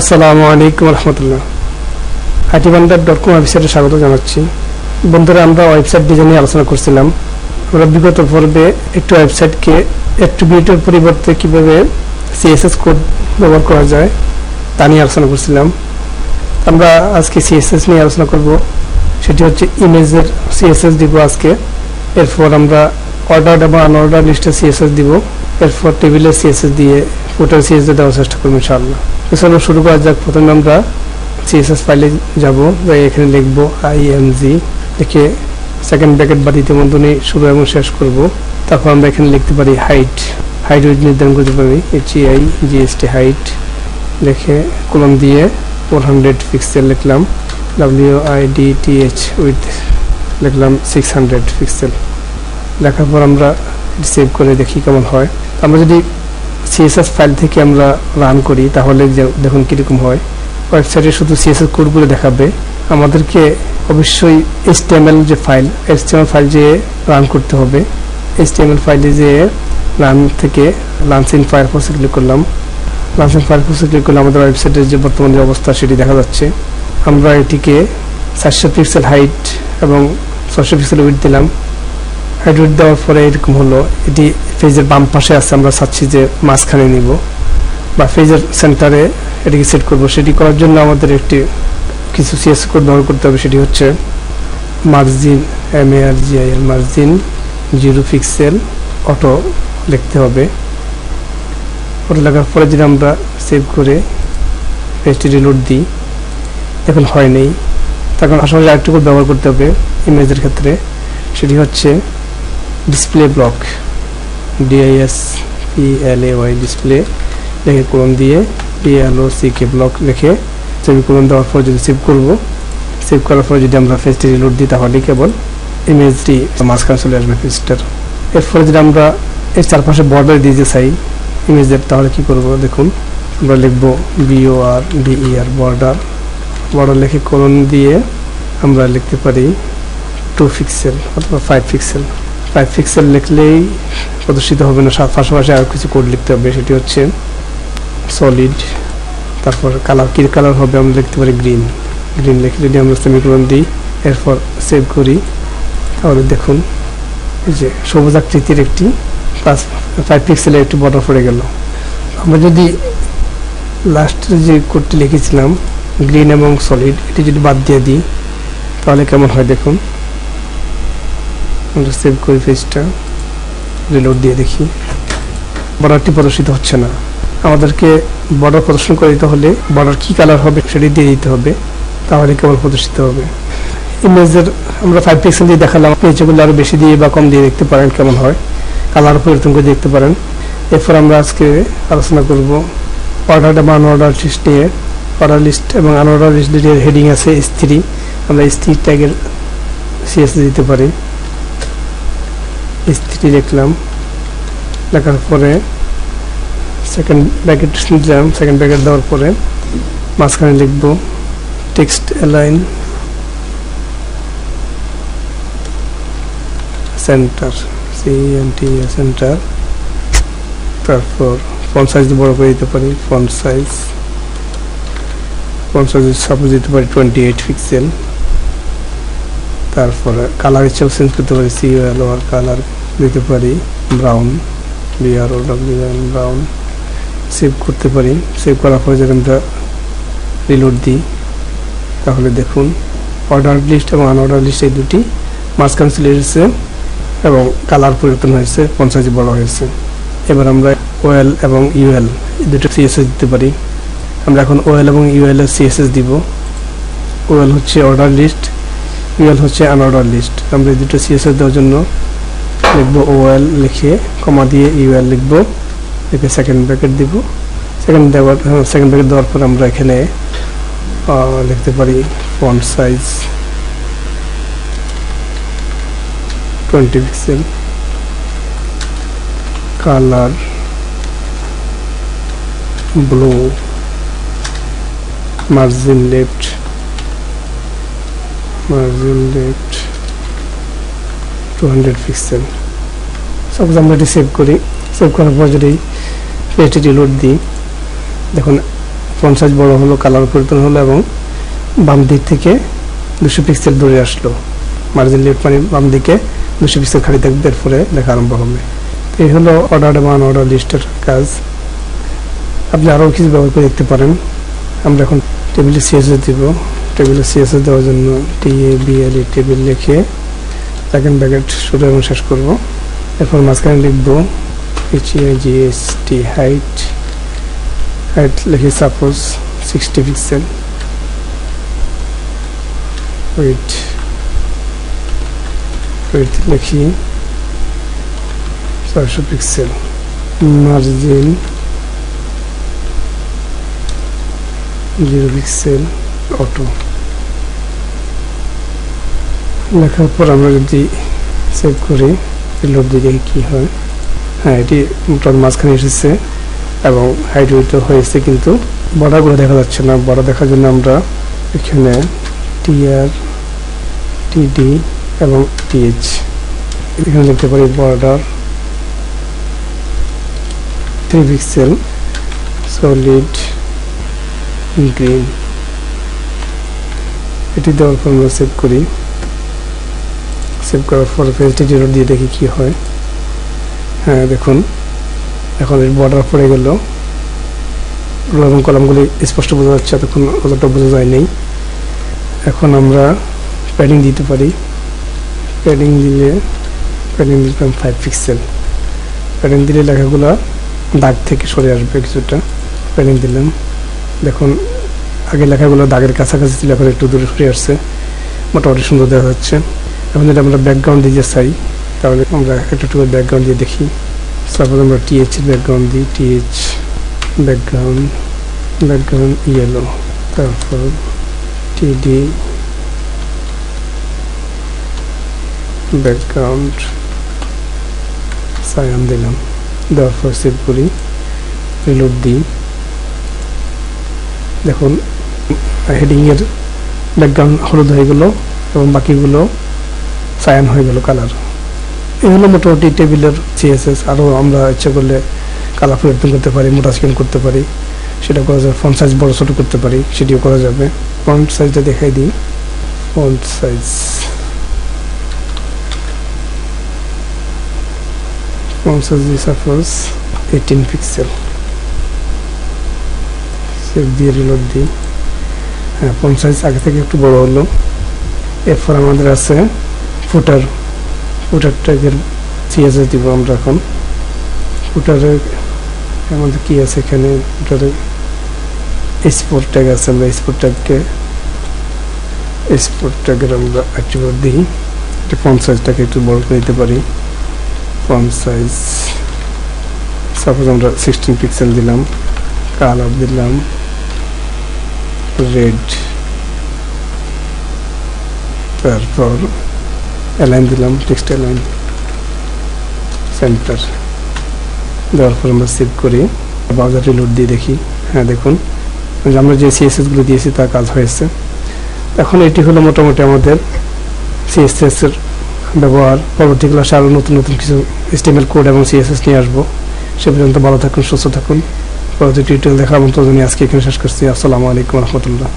আসসালামু আলাইকুম রহমতুল্লাহ। IT বান্ডার dot com ওয়েবসাইটে স্বাগত জানাচ্ছি। বন্ধুরা, আমরা ওয়েবসাইট ডিজাইন আলোচনা করছিলাম। আমরা বিগত পর্বে একটি ওয়েবসাইটকে অ্যাট্রিবিউটের পরিবর্তে কীভাবে সিএসএস কোড ব্যবহার করা যায়, তা নিয়ে আলোচনা করছিলাম। আমরা আজকে সিএসএস নিয়ে আলোচনা করব। সেটি হচ্ছে ইমেজের সিএসএস দিব আজকে। এরপর আমরা অর্ডার এবং আনঅর্ডার লিস্টে সিএসএস দিব। এরপর টেবিলের সিএসএস দিয়ে ফুটার সিএসএস দেওয়ার চেষ্টা করব ইনশাআল্লাহ। তো চলো শুরু করা যাক, প্রথমে আমরা সিএসএস ফাইলে যাব, যাই এখানে লিখব আইএমজি লিখে সেকেন্ড ব্র্যাকেট বা দ্বিতীয় বন্ধনী শুরু এবং শেষ করব। তারপর আমরা এখানে লিখতে পারি হাইট হাইট উইথ নির্ধারণ করতে পারি এইচ আই জিএসটি হাইট লিখে কলম দিয়ে ফোর হান্ড্রেড পিক্সেল লিখলাম W I D T H with লিখলাম সিক্স হান্ড্রেড পিক্সেল লেখার পর আমরা সেভ করে দেখি কেমন হয়। আমরা যদি সিএসএস ফাইল থেকে আমরা রান করি, তাহলে দেখুন কীরকম হয়। ওয়েবসাইটে শুধু সিএসএস কোডগুলো দেখাবে। আমাদেরকে অবশ্যই এইচটিএমএল যে ফাইল এইচটিএমএল ফাইল যে রান করতে হবে এইচটিএমএল ফাইলে যে রান থেকে লাঞ্চ ইন ফায়ারফক্সে ক্লিক করলাম। লাঞ্চ ইন ফায়ারফক্সে ক্লিক করলে আমাদের ওয়েবসাইটের যে বর্তমান যে অবস্থা, সেটি দেখা যাচ্ছে। আমরা এটিকে চারশো পিক্সেল হাইট এবং ছশো পিক্সেল উইথ দিলাম। হাইট দেওয়ার পরে এরকম হলো, এটি ফেজের বাম পাশে আছে, আমরা চাচ্ছি যে মাঝখানে নিব। বা ফেজের সেন্টারে এটিকে সেট করব। সেটি করার জন্য আমাদের একটি কিছু সিএস কোড ব্যবহার করতে হবে। সেটি হচ্ছে margin M A R G I L margin, zero pixel, auto লিখতে হবে। অটো লেখার পরে যদি আমরা সেভ করে পেজটি রিলোড দিই এখন হয় নেই। তখন আশেপাশে আরেকটু কোড ব্যবহার করতে হবে ইমেজের ক্ষেত্রে। সেটি হচ্ছে display block D I S P L A Y display লিখে কোলন দিয়ে P L O C K block লিখে সেভ কোলন দেওয়ার পর যদি সেভ করব সেভ করার পর যদি আমরা ফেসটি রিলোড দিই, তাহলে কেবল ইমেজটি মাঝখানে চলে আসবে ফেসটার এরপরে যদি আমরা এর চারপাশে বর্ডার দিতে চাই ইমেজের তাহলে কি করব? দেখুন, আমরা লিখব B O R D E R border border লিখে কোলন দিয়ে আমরা লিখতে পারি টু পিক্সেল অথবা ফাইভ পিক্সেল ফাইভ পিক্সেল লিখলেই প্রদর্শিত হবে না। পাশাপাশি আর কিছু কোড লিখতে হবে। সেটি হচ্ছে সলিড তারপর কালার কী কালার হবে আমরা লিখতে পারি গ্রিন গ্রিন লিখে যদি আমরা সেমিকোলন দিই, এরপর সেভ করি, তাহলে দেখুন যে সবুজ আকৃতির একটি পাঁচ ফাইভ পিক্সেলের একটি বর্ডার পড়ে গেল। আমরা যদি লাস্টের যে কোডটি লিখেছিলাম গ্রিন এবং সলিড এটি যদি বাদ দিয়ে দিই, তাহলে কেমন হয় দেখুন? আমরা সেভ করি পেজটা রিলোড দিয়ে দেখি। বর্ডারটি প্রদর্শিত হচ্ছে না। আমাদেরকে বর্ডার প্রদর্শন করে দিতে হলে বর্ডার কী কালার হবে সেটি দিয়ে দিতে হবে, তাহলে কেবল প্রদর্শিত হবে। ইমেজের আমরা ফাইভ পিক্সেল দিয়ে দেখালাম পেজগুলো আরও বেশি দিয়ে বা কম দিয়ে দেখতে পারেন কেমন হয়। কালার পরিবর্তন করে দেখতে পারেন। এরপর আমরা আজকে আলোচনা করব অর্ডার এবং আনঅর্ডার লিস্ট নিয়ে। অর্ডার লিস্ট এবং আনঅর্ডার লিস্ট হেডিং আছে স্ত্রী আমরা স্ত্রী ট্যাগের সিএস দিতে পারি। স্ত্রী লিখলাম লেখার পরে সেকেন্ড ব্যাকেট দিলাম সেকেন্ড ব্যাকেট দেওয়ার পরে মাঝখানে লিখব text align centre C N T centre তারপর ফন্ট সাইজ বড় করে দিতে পারি font size font size suppose দিতে পারি টোয়েন্টি এইট পিক্সেল তারপরে কালার ইচ্ছেও চেঞ্জ করতে পারি সি আর কালার দিতে পারি brown B R O W brown save করতে পারি সেভ করার পরে যদি আমরা রিলোড দিই, তাহলে দেখুন অর্ডার লিস্ট এবং আনঅর্ডার লিস্ট এই দুটি মাঝখান চলে এসেছে এবং কালার পরিবর্তন হয়েছে, পঞ্চাশ বড় হয়েছে। এবার আমরা ওয়েল এবং ইউএল এই দুটো সিএসএস দিতে পারি। আমরা এখন ওয়েল এবং ইউএল এর সিএসএস দিব। ওয়েল হচ্ছে অর্ডার লিস্ট ইউএল হচ্ছে আনঅর্ডার লিস্ট আমরা দুটো সিএসএস দেওয়ার জন্য লিখব ওএল লিখে কমা দিয়ে ইউএল লিখব লিখে সেকেন্ড ব্র্যাকেট দিব। সেকেন্ড দেওয়ার সেকেন্ড ব্র্যাকেট দেওয়ার পর আমরা এখানে লিখতে পারি font size twenty pixel colour blue margin left left two hundred pixel suppose আমরা এটি সেভ করি। সেভ করার পর যদি পেজটি রিলোড দিই, দেখুন সাইজ বড় হলো কালার পরিবর্তন হলো এবং বাম দিক থেকে দুশো পিক্সেল দূরে আসলো। মার্জিন লেফট মানে বাম দিকে দুশো পিক্সেল খালি থাকবে এরপরে লেখা আরম্ভ হবে। এই হলো অর্ডার এবং অর্ডার লিস্টের কাজ। আপনি আরও কিছু ব্যবহার করে দেখতে পারেন। আমরা এখন টেবিলে সিএসএস দিব। টেবিলে সিএসএস দেওয়ার জন্য T A B L E table লিখে সেকেন্ড ব্যাকেট শুরু এবং শেষ করব। এরপর মাঝখানে লিখব H A G S T height height লিখে suppose sixty pixel weight weight লিখি ছয়শো pixel margin zero pixel auto লেখার পর আমরা যদি সেভ করি লোড দেখি কী হয়? হ্যাঁ এটি মোটামুটি মাঝখানে এসেছে এবং হাইট উইথও হয়েছে কিন্তু বর্ডারগুলো দেখা যাচ্ছে না। বর্ডার দেখার জন্য আমরা এখানে টিআর টিডি এবং টিএইচ এখানে দেখতে পারি border three pixel solid green এটি দেওয়ার পর আমরা সেভ করি। সেভ করার পর পেজটি জিরো দিয়ে দেখি কি হয়। হ্যাঁ দেখুন। এখন এর বর্ডার পড়ে গেল। এবং কলামগুলি স্পষ্ট বোঝা যাচ্ছে তখন অতটা বোঝা যায় নেই। এখন আমরা প্যাডিং দিতে পারি। প্যাডিং দিলে প্যাডিং দিলাম ফাইভ পিক্সেল প্যাডিং দিলে লেখাগুলো দাগ থেকে সরে আসবে কিছুটা। প্যাডিং দিলাম। দেখুন আগে লেখাগুলো দাগের কাছাকাছি ছিল, এখন একটু দূরে সরে আসছে। মোটামুটি সুন্দর দেখা যাচ্ছে। এখন যদি আমরা ব্যাকগ্রাউন্ড দিতে চাই, তাহলে আমরা একটু একটু ব্যাকগ্রাউন্ড দিয়ে দেখি। তারপর আমরা টিএইচ ব্যাকগ্রাউন্ড দিই T H background background yellow তারপর টিডি ব্যাকগ্রাউন্ড সায়ান দিলাম। দেওয়ার পর সেভ করি রিলোড দিই। দেখুন হেডিংয়ের ব্যাকগ্রাউন্ড হলুদ হয়ে গেল এবং বাকিগুলো সায়ান হয়ে গেল কালার এই হলো মোটামুটি টেবিলের সিএসএস আরও আমরা ইচ্ছে করলে কালার পরিবর্তন করতে পারি, মোটা স্ক্রিন করতে পারি। সেটা করা যাবে ফন্ট সাইজ বড় ছোটো করতে পারি, সেটিও করা যাবে। ফন্ট সাইজটা দেখাই দিই। Font size size eighteen pixel save দিয়ে রিলোড দিই। হ্যাঁ আগে থেকে একটু বড় হলো। এরপর আমাদের আছে ফুটার ফুটার ট্যাগের সিএসএস দিব আমরা এখন। ফুটারের আমাদের কি আছে এখানে? ফুটারে স্পোর্ট ট্যাগ আছে আমরা স্পোর্ট ট্যাগকে স্পোর্ট ট্যাগের আমরা অ্যাক্টিভেট দিই। এটা ফন্ট সাইজটাকে একটু বড় করে দিতে পারি। ফন্ট সাইজ সাপোজ আমরা সিক্সটিন পিক্সেল দিলাম কালার দিলাম। রেড তারপর অ্যালাইন দিলাম টেক্সট অ্যালাইন সেন্টার দেওয়ার পর আমরা সেভ করি। ব্রাউজার রিলোড দিয়ে দেখি। হ্যাঁ দেখুন। আমরা যে সিএসএসগুলো দিয়েছি তার কাজ হয়েছে। এখন এটি হলো মোটামুটি আমাদের সিএসএস এর ব্যবহার। পরবর্তী ক্লাসে আরও নতুন নতুন কিছু এস্টিমেল কোড এবং সিএসএস নিয়ে আসব। সে পর্যন্ত ভালো থাকুন, সুস্থ থাকুন। পরবর্তী টিউটোরিয়াল দেখার মতো আজকে এখানে শেষ করছি। আসসালামু আলাইকুম রহমতুল্লাহ।